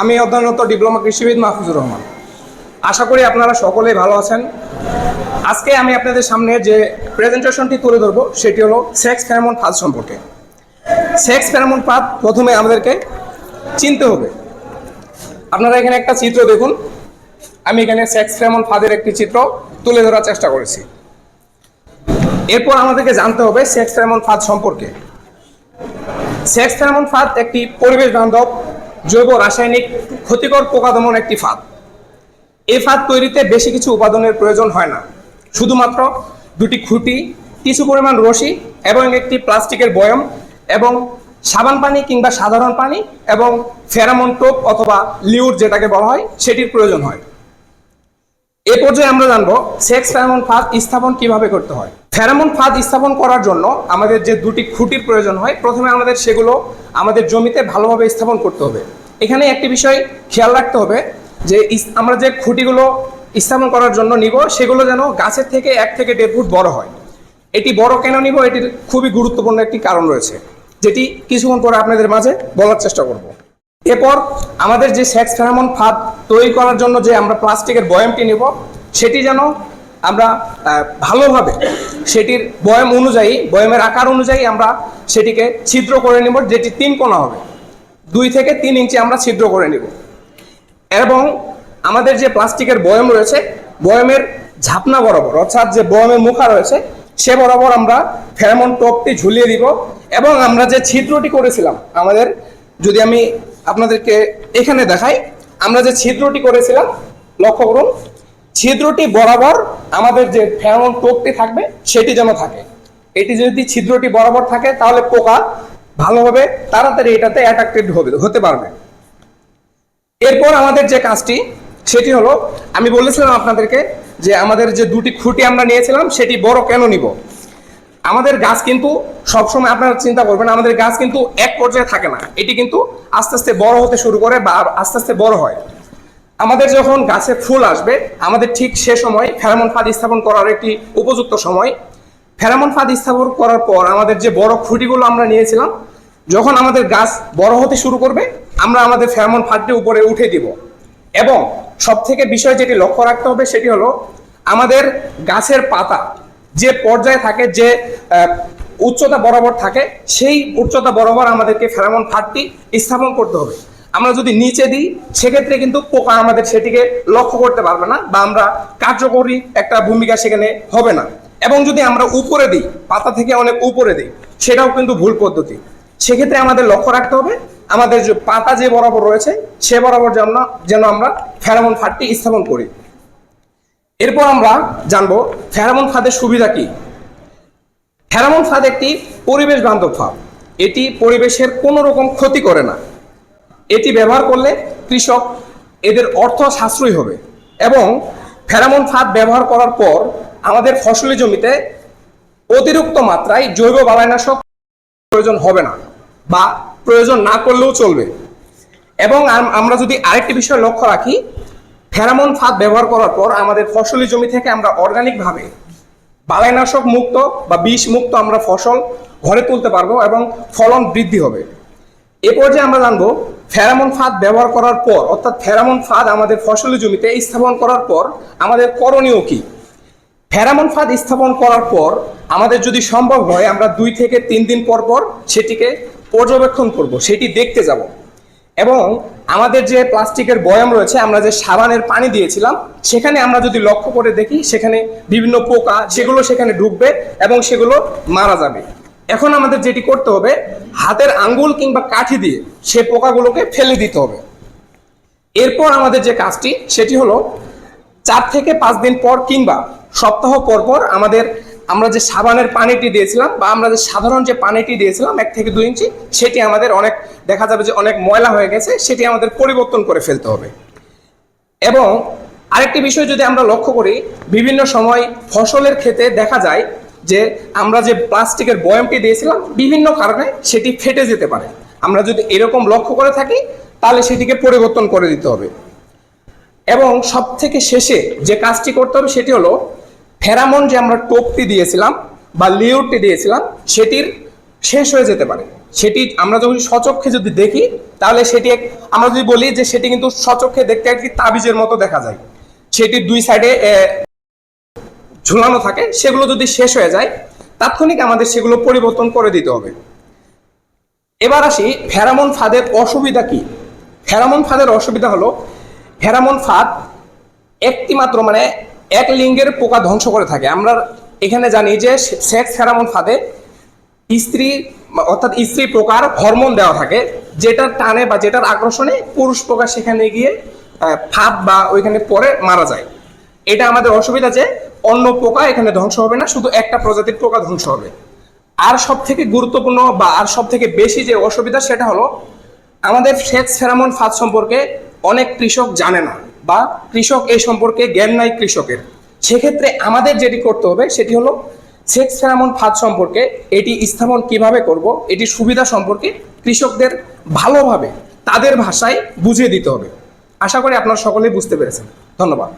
আমি অধ্যয়নরত ডিপ্লোমা কৃষিবিদ মাহফুজুর রহমান। আশা করি আপনারা সকলেই ভালো আছেন। আজকে আমি আপনাদের সামনে যে প্রেজেন্টেশনটি তুলে ধরবো, সেটি হলো সেক্স ফেরামন ফাঁদ সম্পর্কে। সেক্স ফেরামন ফাঁদ প্রথমে আমাদেরকে চিনতে হবে। আপনারা এখানে একটা চিত্র দেখুন। আমি এখানে সেক্স ফেরামন ফাঁদের একটি চিত্র তুলে ধরার চেষ্টা করেছি। এরপর আমাদেরকে জানতে হবে সেক্স ফেরামন ফাঁদ সম্পর্কে। সেক্স ফেরামন ফাঁদ একটি পরিবেশ বান্ধব জৈব রাসায়নিক ক্ষতিকর পোকা দমন একটি ফাঁদ। এই ফাঁদ তৈরিতে বেশি কিছু উপাদানের প্রয়োজন হয় না। শুধুমাত্র দুটি খুঁটি, কিছু পরিমাণ রশি এবং একটি প্লাস্টিকের বয়ম এবং সাবান পানি কিংবা সাধারণ পানি এবং ফেরামন টোপ অথবা লিউর যেটাকে বলা হয়, সেটির প্রয়োজন হয়। এ পর্যায়ে আমরা জানব সেক্স ফেরামন ফাঁদ স্থাপন কীভাবে করতে হয়। ফেরামন ফাঁদ স্থাপন করার জন্য আমাদের যে দুটি খুঁটির প্রয়োজন হয়, প্রথমে আমাদের সেগুলো আমাদের জমিতে ভালোভাবে স্থাপন করতে হবে। এখানে একটি বিষয় খেয়াল রাখতে হবে যে আমরা যে খুঁটিগুলো স্থাপন করার জন্য নিব, সেগুলো যেন গাছের থেকে এক থেকে দেড় ফুট বড় হয়। এটি বড় কেন নিব? এটির খুবই গুরুত্বপূর্ণ একটি কারণ রয়েছে, যেটি কিছুক্ষণ পরে আপনাদের মাঝে বলার চেষ্টা করব। এরপর আমাদের যে সেক্স ফেরামন ফাঁদ তৈরি করার জন্য যে আমরা প্লাস্টিকের বয়ামটি নেব, সেটি যেন আমরা ভালোভাবে সেটির বয়াম অনুযায়ী, বয়ামের আকার অনুযায়ী আমরা সেটিকে ছিদ্র করে নেব, যেটি তিন কোণা হবে। দুই থেকে তিন ইঞ্চি আমরা ছিদ্র করে নেব। এবং আমাদের যে প্লাস্টিকের বয়াম রয়েছে, বয়ামের ঝাপনা বরাবর, অর্থাৎ যে বয়ামের মুখা রয়েছে, সে বরাবর আমরা ফেরামন টপটি ঝুলিয়ে দিব। এবং আমরা যে ছিদ্রটি করেছিলাম, আমাদের যদি আমি আপনাদেরকে এখানে দেখাই। আমরা যে ছিদ্রটি করেছিলাম, লক্ষ্য করুন, ছিদ্রটি বরাবর আমাদের যে ফেরামন টোপটি থাকবে, সেটি যেন থাকে। এটি যদি ছিদ্রটি বরাবর থাকে, তাহলে পোকা ভালোভাবে তাড়াতাড়ি এটাতে অ্যাট্রাক্টেড হবে, হতে পারবে। এরপর আমাদের যে কাজটি, সেটি হলো, আমি বলেছিলাম আপনাদেরকে যে আমাদের যে দুটি খুঁটি আমরা নিয়েছিলাম, সেটি বড় কেন নিব? আমাদের গাছ কিন্তু সবসময় আপনারা চিন্তা করবেন, আমাদের গাছ কিন্তু এক পর্যায়ে থাকে না। এটি কিন্তু আস্তে আস্তে বড় হতে শুরু করে বা আস্তে আস্তে বড় হয়। আমাদের যখন গাছে ফুল আসবে, আমাদের ঠিক সে সময় ফেরামন ফাঁদ স্থাপন করার একটি উপযুক্ত সময়। ফেরামন ফাঁদ স্থাপন করার পর আমাদের যে বড় খুঁটিগুলো আমরা নিয়েছিলাম, যখন আমাদের গাছ বড় হতে শুরু করবে, আমরা আমাদের ফেরামন ফাঁদটি উপরে উঠে দিব। এবং সব থেকে বিষয় যেটি লক্ষ্য রাখতে হবে সেটি হলো, আমাদের গাছের পাতা যে পর্যায়ে থাকে, যে উচ্চতা বরাবর থাকে, সেই উচ্চতা বরাবর আমাদেরকে ফেরামন ফাঁদটি স্থাপন করতে হবে। আমরা যদি নিচে দিই, সেক্ষেত্রে কিন্তু পোকা আমাদের সেটিকে লক্ষ্য করতে পারবে না বা আমরা কার্যকরী একটা ভূমিকা সেখানে হবে না। এবং যদি আমরা উপরে দিই, পাতা থেকে অনেক উপরে দিই, সেটাও কিন্তু ভুল পদ্ধতি। সেক্ষেত্রে আমাদের লক্ষ্য রাখতে হবে, আমাদের যে পাতা যে বরাবর রয়েছে, সে বরাবর যেন যেন আমরা ফেরামন ফাঁদটি স্থাপন করি। এরপর আমরা জানব ফেরামন ফাঁদের সুবিধা কি? ফেরামন ফাঁদ একটি পরিবেশ বান্ধব ফাঁদ। এটি পরিবেশের কোনো রকম ক্ষতি করে না। এটি ব্যবহার করলে কৃষক এদের অর্থ সাশ্রয়ী হবে এবং ফেরামন ফাঁদ ব্যবহার করার পর আমাদের ফসলি জমিতে অতিরিক্ত মাত্রায় জৈব বালাইনাশক প্রয়োজন হবে না বা প্রয়োজন না করলেও চলবে। এবং আমরা যদি আরেকটি বিষয় লক্ষ্য রাখি ফেরামন ফাঁদ ব্যবহার করার পর আমাদের ফসলি জমি থেকে আমরা অর্গানিকভাবে বালাইনাশক মুক্ত বা বিষ মুক্ত আমরা ফসল ঘরে তুলতে পারব এবং ফলন বৃদ্ধি হবে। এ পর্যায়ে আমরা জানব ফেরামন ফাঁদ ব্যবহার করার পর, অর্থাৎ ফেরামন ফাঁদ আমাদের ফসলি জমিতে স্থাপন করার পর আমাদের করণীয় কি? ফেরামন ফাঁদ স্থাপন করার পর আমাদের যদি সম্ভব হয় আমরা দুই থেকে তিন দিন পর পর সেটিকে পর্যবেক্ষণ করব, সেটি দেখতে যাব। এবং আমাদের যে প্লাস্টিকের বয়াম রয়েছে, আমরা যে সাবানের পানি দিয়েছিলাম, সেখানে আমরা যদি লক্ষ্য করে দেখি, সেখানে বিভিন্ন পোকা, সেগুলো সেখানে ঢুকবে এবং সেগুলো মারা যাবে। এখন আমাদের যেটি করতে হবে, হাতের আঙ্গুল কিংবা কাঠি দিয়ে সে পোকাগুলোকে ফেলে দিতে হবে। এরপর আমাদের যে কাজটি, সেটি হলো, চার থেকে পাঁচ দিন পর কিংবা সপ্তাহ পর পর আমাদের আমরা যে সাবানের পানিটি দিয়েছিলাম বা আমরা যে সাধারণ যে পানিটি দিয়েছিলাম এক থেকে দুই ইঞ্চি, সেটি আমাদের অনেক, দেখা যাবে যে অনেক ময়লা হয়ে গেছে, সেটি আমাদের পরিবর্তন করে ফেলতে হবে। এবং আরেকটি বিষয় যদি আমরা লক্ষ্য করি, বিভিন্ন সময় ফসলের ক্ষেত্রে দেখা যায় যে আমরা যে প্লাস্টিকের বয়ামটি দিয়েছিলাম, বিভিন্ন কারণে সেটি ফেটে যেতে পারে। আমরা যদি এরকম লক্ষ্য করে থাকি, তাহলে সেটিকে পরিবর্তন করে দিতে হবে। এবং সব থেকে শেষে যে কাজটি করতে হবে, সেটি হলো ফেরামন যে আমরা টোপটি দিয়েছিলাম বা লিউরটি দিয়েছিলাম, সেটির শেষ হয়ে যেতে পারে। সেটি আমরা যদি সচক্ষে যদি দেখি, তাহলে সেটি এক আমরা যদি বলি যে সেটি কিন্তু সচক্ষে দেখতে একটি তাবিজের মতো দেখা যায়। সেটির দুই সাইডে ঝুলানো থাকে, সেগুলো যদি শেষ হয়ে যায়, তাৎক্ষণিক আমাদের সেগুলো পরিবর্তন করে দিতে হবে। এবার আসি ফেরামন ফাঁদের অসুবিধা কি? ফেরামন ফাঁদের অসুবিধা হলো ফেরামন ফাঁদ একটি মাত্র মানে এক লিঙ্গের পোকা ধ্বংস করে থাকে। আমরা এখানে জানি যে সেক্স ফেরামন ফাঁদে স্ত্রী অর্থাৎ স্ত্রী প্রকার হরমোন দেওয়া থাকে যেটার টানে বা যেটার আকর্ষণে পুরুষ প্রকার সেখানে গিয়ে ফাঁদ বা ওইখানে পরে মারা যায়। এটা আমাদের অসুবিধা যে অন্য পোকা এখানে ধ্বংস হবে না, শুধু একটা প্রজাতির পোকা ধ্বংস হবে। আর সব থেকে গুরুত্বপূর্ণ বা আর সব থেকে বেশি যে অসুবিধা সেটা হলো, আমাদের সেক্স ফেরামন ফাঁদ সম্পর্কে অনেক কৃষক জানে না। বা কৃষক এই সম্পর্কে জ্ঞান নাই কৃষকের। সেক্ষেত্রে আমাদের যেটি করতে হবে সেটি হলো সেক্স ফেরামন ফাঁদ সম্পর্কে এটি স্থাপন কীভাবে করব, এটি সুবিধা সম্পর্কে কৃষকদের ভালোভাবে তাদের ভাষায় বুঝিয়ে দিতে হবে। আশা করি আপনারা সকলেই বুঝতে পেরেছেন। ধন্যবাদ।